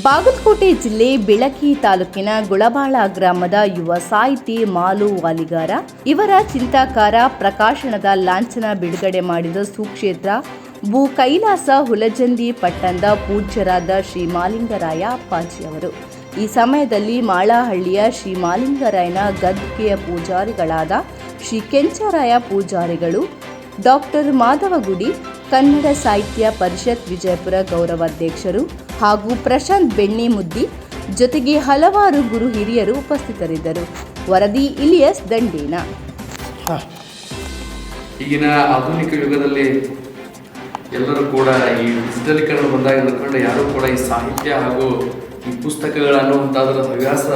ಬಾಗಲಕೋಟೆ ಜಿಲ್ಲೆ ಬೆಳಕಿ ತಾಲೂಕಿನ ಗುಳಬಾಳ ಗ್ರಾಮದ ಯುವ ಸಾಹಿತಿ ಮಾಲು ವಾಲಿಗಾರ. ಇವರ ಚಿಂತಾಕಾರ ಪ್ರಕಾಶನದ ಲಾಂಛನ ಬಿಡುಗಡೆ ಮಾಡಿದ ಸುಕ್ಷೇತ್ರ, ಭೂ ಕೈಲಾಸ ಹುಲಜಂದಿ ಪಟ್ಟಣದ ಪೂಜ್ಯರಾದ ಶ್ರೀ ಮಾಲಿಂಗರಾಯ ಅಪ್ಪಾಜಿ ಅವರು. ಈ ಸಮಯದಲ್ಲಿ ಮಾಳಹಳ್ಳಿಯ ಶ್ರೀ ಮಾಲಿಂಗರಾಯನ ಗದ್ದುಗೆಯ ಪೂಜಾರಿಗಳಾದ ಶ್ರೀ ಕೆಂಚರಾಯ ಪೂಜಾರಿಗಳು, ಡಾಕ್ಟರ್ ಮಾಧವಗುಡಿ ಕನ್ನಡ ಸಾಹಿತ್ಯ ಪರಿಷತ್ ವಿಜಯಪುರ ಗೌರವಾಧ್ಯಕ್ಷರು ಹಾಗೂ ಪ್ರಶಾಂತ್ ಬೆಣ್ಣಿಮುದ್ದಿ ಜೊತೆಗೆ ಹಲವಾರು ಗುರು ಹಿರಿಯರು ಉಪಸ್ಥಿತರಿದ್ದರು. ವರದಿ ಇಲಿಯಸ್ ದಂಡೇನ. ಈಗಿನ ಆಧುನಿಕ ಯುಗದಲ್ಲಿ ಎಲ್ಲರೂ ಕೂಡ ಈ ಡಿಜಿಟಲೀಕರಣ ಬಂದಾಗ ಅಂದ್ಕೊಂಡು ಯಾರೂ ಕೂಡ ಈ ಸಾಹಿತ್ಯ ಹಾಗೂ ಈ ಪುಸ್ತಕಗಳ ಅನ್ನುವಂಥದ್ರ ಹವ್ಯಾಸ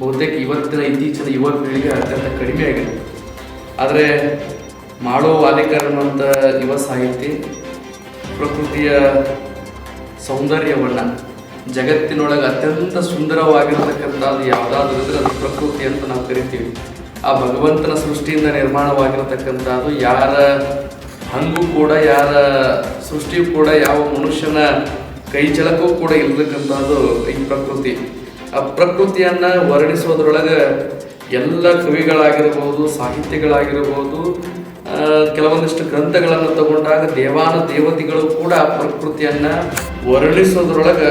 ಬಹುತೇಕ ಇವತ್ತಿನ ಇತ್ತೀಚಿನ ಯುವ ಪೀಳಿಗೆ ಅತ್ಯಂತ ಕಡಿಮೆ ಆಗಿದೆ. ಆದರೆ ಮಾಡೋ ವಾಲಿಕರ್ ಅನ್ನುವಂಥ ಯುವ ಸಾಹಿತಿ ಪ್ರಕೃತಿಯ ಸೌಂದರ್ಯವನ್ನು ಜಗತ್ತಿನೊಳಗೆ ಅತ್ಯಂತ ಸುಂದರವಾಗಿರತಕ್ಕಂಥದ್ದು ಯಾವುದಾದ್ರೂ ಇದ್ರೆ ಅದು ಪ್ರಕೃತಿ ಅಂತ ನಾವು ಕರಿತೀವಿ. ಆ ಭಗವಂತನ ಸೃಷ್ಟಿಯಿಂದ ನಿರ್ಮಾಣವಾಗಿರತಕ್ಕಂಥದ್ದು ಯಾರ ಹಂಗೂ ಕೂಡ, ಯಾರ ಸೃಷ್ಟಿಯೂ ಕೂಡ, ಯಾವ ಮನುಷ್ಯನ ಕೈ ಚಳಕೂ ಕೂಡ ಇರತಕ್ಕಂಥದ್ದು ಈ ಪ್ರಕೃತಿ. ಆ ಪ್ರಕೃತಿಯನ್ನು ವರ್ಣಿಸೋದ್ರೊಳಗೆ ಎಲ್ಲ ಕವಿಗಳಾಗಿರ್ಬೋದು, ಸಾಹಿತ್ಯಗಳಾಗಿರ್ಬೋದು ಕೆಲವೊಂದಿಷ್ಟು ಗ್ರಂಥಗಳನ್ನು ತಗೊಂಡಾಗ ದೇವಾನ ದೇವತೆಗಳು ಕೂಡ ಪ್ರಕೃತಿಯನ್ನ ವರ್ಣಿಸೋದ್ರೊಳಗ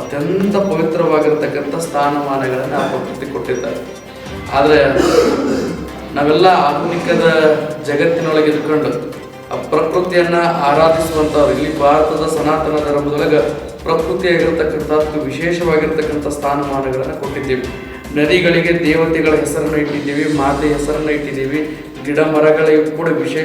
ಅತ್ಯಂತ ಪವಿತ್ರವಾಗಿರ್ತಕ್ಕಂಥ ಸ್ಥಾನಮಾನಗಳನ್ನು ಆ ಪ್ರಕೃತಿ ಕೊಟ್ಟಿದ್ದಾರೆ. ಆದರೆ ನಾವೆಲ್ಲ ಆಧುನಿಕದ ಜಗತ್ತಿನೊಳಗೆ ಇದ್ಕೊಂಡು ಆ ಪ್ರಕೃತಿಯನ್ನ ಆರಾಧಿಸುವಂಥವ್ರು, ಇಲ್ಲಿ ಭಾರತದ ಸನಾತನ ಧರ್ಮದೊಳಗೆ ಪ್ರಕೃತಿಯಾಗಿರ್ತಕ್ಕಂಥದ್ದು ವಿಶೇಷವಾಗಿರ್ತಕ್ಕಂಥ ಸ್ಥಾನಮಾನಗಳನ್ನು ಕೊಟ್ಟಿದ್ದೀವಿ. ನದಿಗಳಿಗೆ ದೇವತೆಗಳ ಹೆಸರನ್ನು ಇಟ್ಟಿದ್ದೀವಿ ಮಾತೆ ಹೆಸರನ್ನು ಇಟ್ಟಿದ್ದೀವಿ ಗಿಡ ಮರಗಳಿಗೂ ಕೂಡ ವಿಶೇಷ